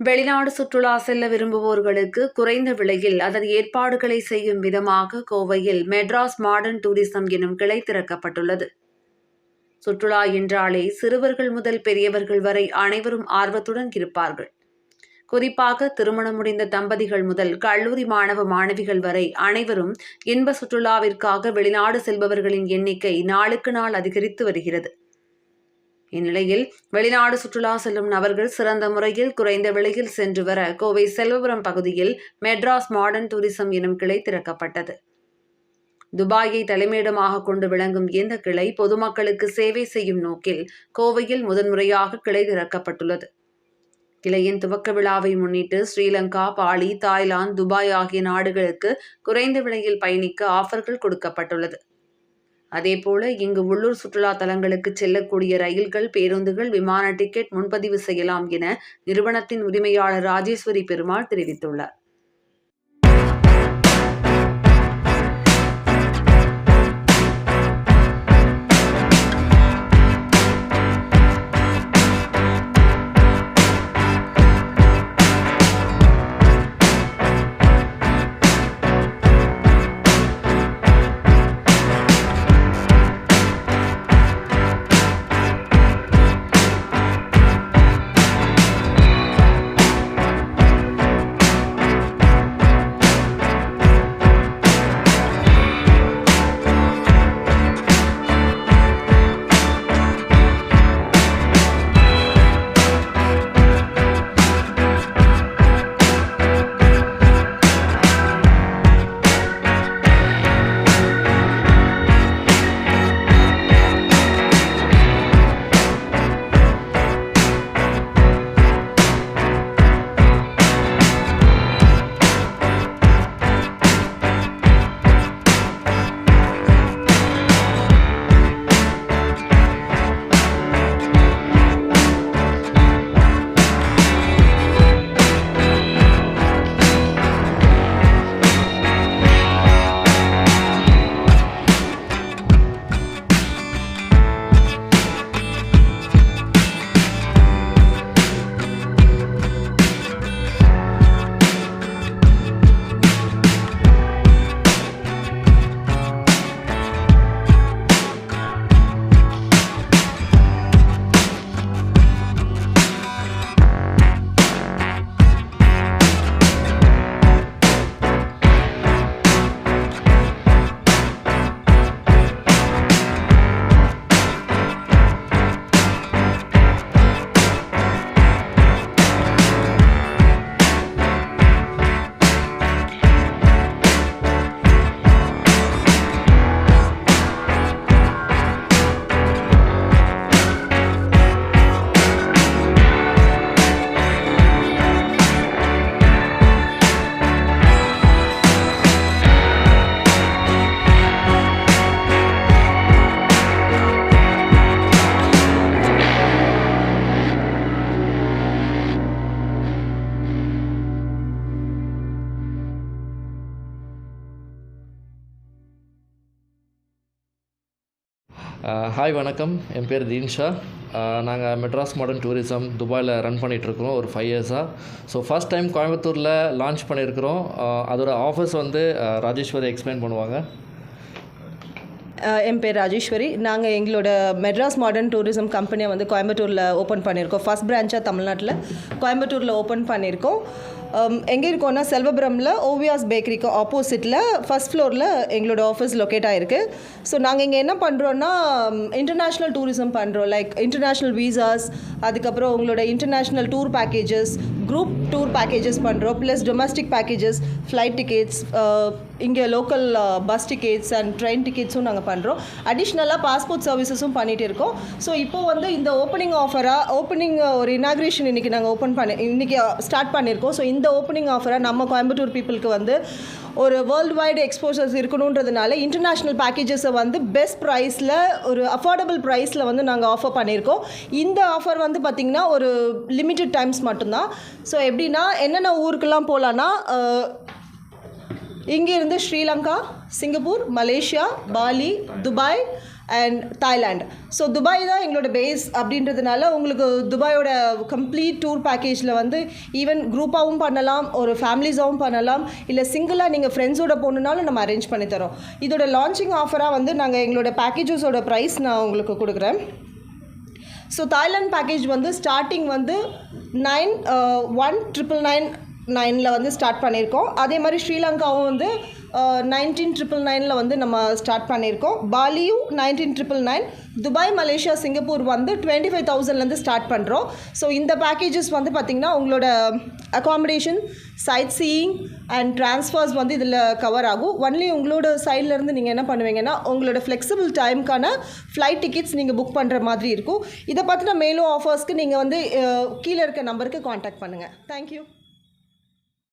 வெளிநாடு சுற்றுலா செல்ல விரும்புவோர்களுக்கு குறைந்த விலையில் அதன் ஏற்பாடுகளை செய்யும் விதமாக கோவையில் மெட்ராஸ் மாடர்ன் டூரிசம் எனும் கிளை திறக்கப்பட்டுள்ளது. சுற்றுலா என்றாலே சிறுவர்கள் முதல் பெரியவர்கள் வரை அனைவரும் ஆர்வத்துடன் இருப்பார்கள். குறிப்பாக திருமணம் முடிந்த தம்பதிகள் முதல் கல்லூரி மாணவ மாணவிகள் வரை அனைவரும் இன்ப சுற்றுலாவிற்காக வெளிநாடு செல்பவர்களின் எண்ணிக்கை நாளுக்கு நாள் அதிகரித்து வருகிறது. இந்நிலையில் வெளிநாடு சுற்றுலா செல்லும் நபர்கள் சிறந்த முறையில் குறைந்த விலையில் சென்று வர கோவை செல்வபுரம் பகுதியில் மெட்ராஸ் மாடர்ன் டூரிசம் எனும் கிளை திறக்கப்பட்டது. துபாயை தலைமையிடமாக கொண்டு விளங்கும் இந்த கிளை பொதுமக்களுக்கு சேவை செய்யும் நோக்கில் கோவையில் முதன்முறையாக கிளை திறக்கப்பட்டுள்ளது. கிளையின் துவக்க விழாவை முன்னிட்டு ஸ்ரீலங்கா பாலி தாய்லாந்து துபாய் ஆகிய நாடுகளுக்கு குறைந்த விலையில் பயணிக்க ஆஃபர்கள் கொடுக்கப்பட்டுள்ளது. அதேபோல இங்கு உள்ளூர் சுற்றுலா தலங்களுக்கு செல்லக்கூடிய ரயில்கள் பேருந்துகள் விமான டிக்கெட் முன்பதிவு செய்யலாம் என நிறுவனத்தின் உரிமையாளர் ராஜேஸ்வரி பெருமாள் தெரிவித்துள்ளார். ஹாய் வணக்கம். என் பேர் தீன்ஷா. நாங்கள் மெட்ராஸ் மாடர்ன் டூரிசம் துபாயில் ரன் பண்ணிகிட்ருக்கோம் ஒரு ஃபைவ் இயர்ஸாக ஸோ ஃபஸ்ட் டைம் கோயம்புத்தூரில் லான்ச் பண்ணியிருக்கிறோம். அதோடய அதோட ஆஃபர்ஸ் வந்து ராஜேஸ்வரி எக்ஸ்பிளைன் பண்ணுவாங்க. என் பேர் ராஜேஸ்வரி. நாங்கள் எங்களோட மெட்ராஸ் மாடர்ன் டூரிசம் கம்பெனியை வந்து கோயம்புத்தூரில் ஓப்பன் பண்ணியிருக்கோம். ஃபஸ்ட் பிரான்ச்சாக தமிழ்நாட்டில் கோயம்புத்தூரில் ஓப்பன் பண்ணியிருக்கோம். எங்கே இருக்கோம்னா செல்வபுரமில் ஓவியாஸ் பேக்கரிக்கு ஆப்போசிட்டில் ஃபஸ்ட் ஃப்ளோரில் எங்களோட ஆஃபீஸ் லொக்கேட் ஆகிருக்கு ஸோ நாங்கள் இங்கே என்ன பண்ணுறோன்னா இன்டர்நேஷ்னல் டூரிசம் பண்ணுறோம் லைக் இன்டர்நேஷ்னல் வீசாஸ் அதுக்கப்புறம் உங்களோட international tour packages group tour packages பண்ணுறோம் plus domestic packages flight tickets இங்கே local bus tickets and train டிக்கெட்ஸும் நாங்கள் பண்ணுறோம் அடிஷ்னலாக பாஸ்போர்ட் சர்வீசஸும் பண்ணிகிட்டு இருக்கோம். ஸோ இப்போ வந்து இந்த ஓப்பனிங் ஆஃபராக ஓப்பனிங் ஒரு இனாக்ரேஷன் இன்றைக்கி நாங்கள் ஓப்பன் பண்ணி இன்றைக்கி ஸ்டார்ட் பண்ணியிருக்கோம் ஸோ இந்த ஓப்பனிங் ஆஃபராக நம்ம கோயம்புத்தூர் பீப்புளுக்கு வந்து ஒரு வேர்ல்டு வைடு எக்ஸ்போசர்ஸ் இருக்கணுன்றதுனால இன்டர்நேஷ்னல் பேக்கேஜஸை வந்து பெஸ்ட் ப்ரைஸில் ஒரு அஃபோர்டபுள் ப்ரைஸில் வந்து நாங்கள் ஆஃபர் பண்ணியிருக்கோம் இந்த ஆஃபர் வந்து பார்த்திங்கன்னா ஒரு லிமிட்டட் டைம்ஸ் மட்டும்தான். ஸோ எப்படின்னா என்னென்ன ஊருக்கெல்லாம் போகலான்னா இங்கிருந்து Sri Lanka Singapore Malaysia Bali Dubai and Thailand so Dubai தான் எங்களோட பேஸ் அப்படின்றதுனால உங்களுக்கு துபாயோட கம்ப்ளீட் டூர் பேக்கேஜில் வந்து ஈவன் குரூப்பாகவும் பண்ணலாம் ஒரு ஃபேமிலிஸாகவும் பண்ணலாம். இல்லை சிங்கிளாக நீங்கள் ஃப்ரெண்ட்ஸோட போகணுன்னாலும் நம்ம அரேஞ்ச் பண்ணி தரோம். இதோட லான்ச்சிங் ஆஃபராக வந்து நாங்கள் எங்களோட பேக்கேஜஸோட ப்ரைஸ் நான் உங்களுக்கு கொடுக்குறேன். ஸோ தாய்லாந்து பேக்கேஜ் வந்து ஸ்டார்டிங் வந்து நைன் ஒன் ட்ரிபிள் நைன் நைனில் வந்து ஸ்டார்ட் பண்ணியிருக்கோம். அதே மாதிரி ஸ்ரீலங்காவும் வந்து நைன்டீன் ட்ரிபிள் நைனில் வந்து நம்ம ஸ்டார்ட் பண்ணியிருக்கோம். பாலியும் nineteen triple nine Dubai Malaysia Singapore வந்து டுவெண்ட்டி ஃபைவ் தௌசண்ட்லேருந்து ஸ்டார்ட் பண்ணுறோம் ஸோ இந்த பேக்கேஜஸ் வந்து பார்த்திங்கன்னா உங்களோட accommodation sight seeing and transfers வந்து இதில் கவர் ஆகும். ஒன்லி உங்களோட சைட்லேருந்து நீங்கள் என்ன பண்ணுவீங்கன்னா உங்களோட ஃப்ளெக்சிபிள் டைம்க்கான ஃப்ளைட் டிக்கெட்ஸ் நீங்கள் புக் பண்ணுற மாதிரி இருக்கும். இதை பற்றின மேலும் ஆஃபர்ஸ்க்கு நீங்கள் வந்து கீழே இருக்க நம்பருக்கு காண்டாக்ட் பண்ணுங்கள் தேங்க்யூ